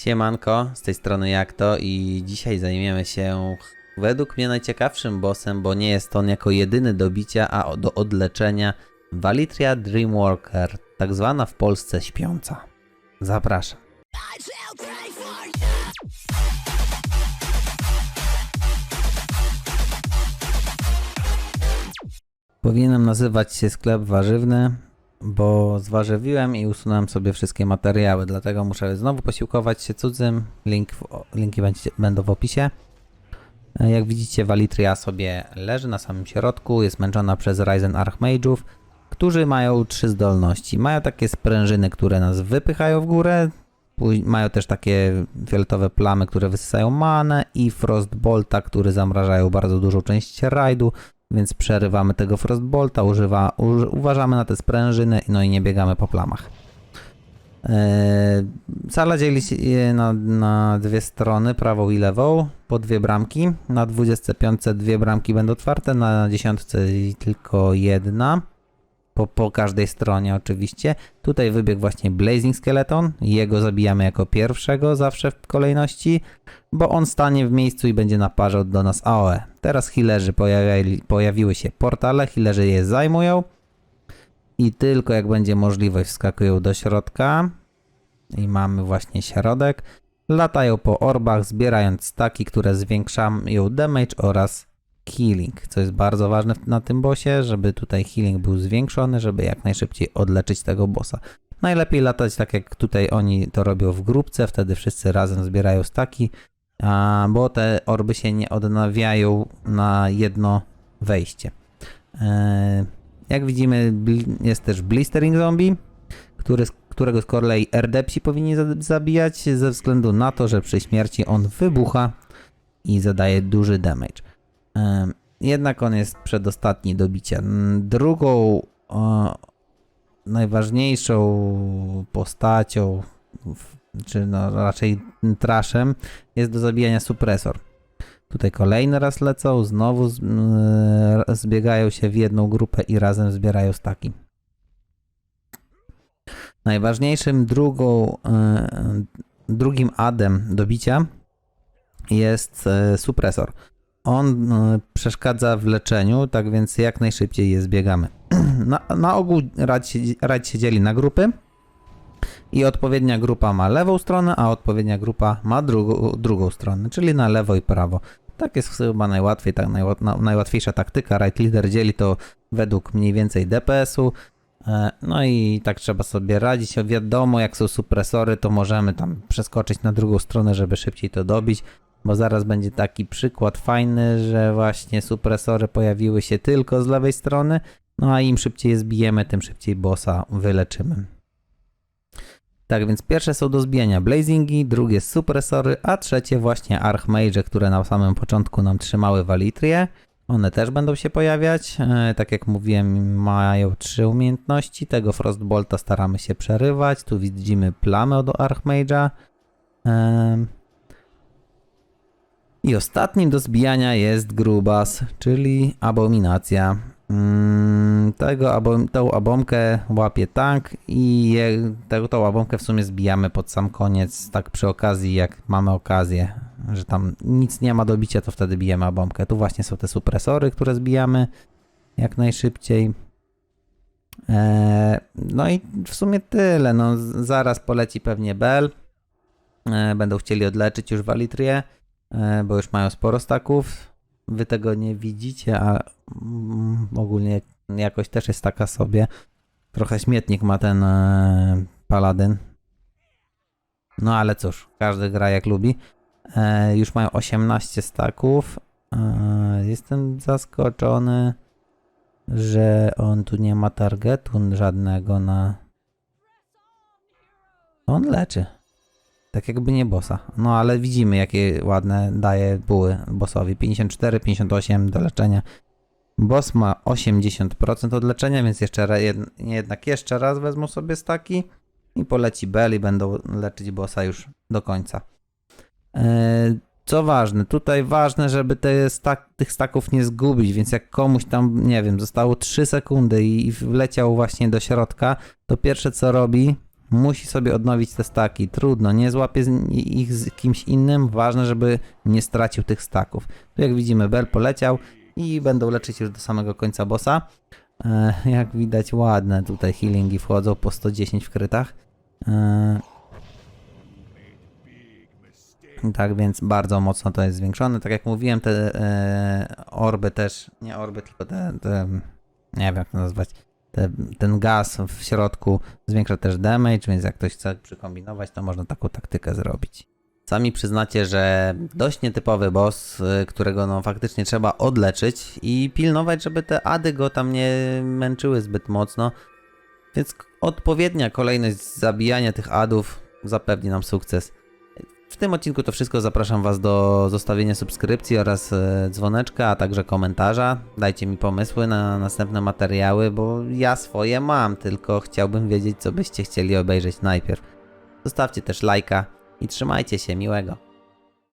Siemanko, z tej strony jak to i dzisiaj zajmiemy się według mnie najciekawszym bossem, bo nie jest on jako jedyny do bicia, a do odleczenia Valitria Dreamwalker, tak zwana w Polsce śpiąca. Zapraszam. Powinienem nazywać się sklep warzywny, bo zwarzywiłem i usunąłem sobie wszystkie materiały, dlatego muszę znowu posiłkować się cudzym. Link w, linki będzie, będą w opisie. E, Jak widzicie, Valitria sobie leży na samym środku, jest męczona przez Ryzen Archmage'ów, którzy mają trzy zdolności. Mają takie sprężyny, które nas wypychają w górę, mają też takie fioletowe plamy, które wysysają manę i Frostbolta, który zamrażają bardzo dużą część rajdu, więc przerywamy tego Frostbolta, używa, uż, uważamy na te sprężyny, no i nie biegamy po plamach. Eee, Sala dzieli się na, na dwie strony, prawą i lewą, po dwie bramki. Na 25 dwie bramki będą otwarte, na 10 tylko jedna. Po, po każdej stronie oczywiście. Tutaj wybiegł właśnie Blazing Skeleton. Jego zabijamy jako pierwszego zawsze w kolejności, bo on stanie w miejscu i będzie naparzał do nas AOE. Teraz healerzy pojawiali, pojawiły się portale, healerzy je zajmują i tylko jak będzie możliwość wskakują do środka i mamy właśnie środek. Latają po orbach, zbierając staki, które zwiększają damage oraz healing, co jest bardzo ważne na tym bossie, żeby tutaj healing był zwiększony, żeby jak najszybciej odleczyć tego bossa. Najlepiej latać tak jak tutaj oni to robią w grupce, wtedy wszyscy razem zbierają staki, a, bo te orby się nie odnawiają na jedno wejście. E, jak widzimy, jest też Blistering Zombie, który, którego z kolei RDPsi powinni za- zabijać ze względu na to, że przy śmierci on wybucha i zadaje duży damage. Jednak on jest przedostatni do bicia. Drugą najważniejszą postacią, czy no raczej traszem, jest do zabijania supresor. Tutaj kolejny raz lecą, znowu zbiegają się w jedną grupę i razem zbierają staki. Najważniejszym drugą, e, drugim adem do bicia jest e, supresor. On e, przeszkadza w leczeniu, tak więc jak najszybciej je zbiegamy. Na, na ogół rajd się, rajd się dzieli na grupy i odpowiednia grupa ma lewą stronę, a odpowiednia grupa ma drugą, drugą stronę, czyli na lewo i prawo. Tak jest chyba najłatwiej, tak, najła, na, najłatwiejsza taktyka. Right Leader dzieli to według mniej więcej DPS-u. E, No i tak trzeba sobie radzić. Wiadomo, jak są supresory, to możemy tam przeskoczyć na drugą stronę, żeby szybciej to dobić, bo zaraz będzie taki przykład fajny, że właśnie supresory pojawiły się tylko z lewej strony, no a im szybciej je zbijemy, tym szybciej bossa wyleczymy. Tak więc pierwsze są do zbijania blazingi, drugie supresory, a trzecie właśnie archmage, które na samym początku nam trzymały walitrię. One też będą się pojawiać. E, tak jak mówiłem, mają trzy umiejętności. Tego Frostbolta staramy się przerywać. Tu widzimy plamę od Archmage'a. I ostatnim do zbijania jest Grubas, czyli abominacja. Mm, tego abom, tą abomkę łapie tank i je, tego, tą abomkę w sumie zbijamy pod sam koniec, tak przy okazji, jak mamy okazję, że tam nic nie ma do bicia, to wtedy bijemy abomkę. Tu właśnie są te supresory, które zbijamy jak najszybciej. Eee, no i w sumie tyle. No, zaraz poleci pewnie Bell. E, będą chcieli odleczyć już Walitrię, bo już mają sporo staków. Wy tego nie widzicie, a mm, ogólnie jakoś też jest taka sobie. Trochę śmietnik ma ten e, paladyn. No ale cóż, każdy gra jak lubi. E, już mają 18 staków. E, jestem zaskoczony, że on tu nie ma targetu żadnego na. On leczy. Tak jakby nie bossa. No ale widzimy jakie ładne daje buły bossowi. 54, 58 do leczenia. Boss ma 80% od leczenia, więc jeszcze jednak jeszcze raz wezmą sobie staki i poleci Bell i będą leczyć bossa już do końca. Eee, Co ważne, tutaj ważne, żeby te stak, tych staków nie zgubić, więc jak komuś tam, nie wiem, zostało 3 sekundy i wleciał właśnie do środka, to pierwsze co robi, musi sobie odnowić te staki. Trudno, nie złapie ich z kimś innym. Ważne, żeby nie stracił tych staków. Tu jak widzimy, Bell poleciał i będą leczyć już do samego końca bossa. E, jak widać, ładne tutaj healingi wchodzą po 110 w krytach. E, tak więc bardzo mocno to jest zwiększone. Tak jak mówiłem, te e, orby też, nie orby, tylko te, te nie wiem jak to nazwać, te, ten gaz w środku zwiększa też damage, więc jak ktoś chce przykombinować, to można taką taktykę zrobić. Sami przyznacie, że dość nietypowy boss, y, którego no faktycznie trzeba odleczyć i pilnować, żeby te ady go tam nie męczyły zbyt mocno. Więc odpowiednia kolejność zabijania tych adów zapewni nam sukces. W tym odcinku to wszystko. Zapraszam Was do zostawienia subskrypcji oraz e, dzwoneczka, a także komentarza. Dajcie mi pomysły na następne materiały, bo ja swoje mam, tylko chciałbym wiedzieć, co byście chcieli obejrzeć najpierw. Zostawcie też lajka i trzymajcie się, miłego.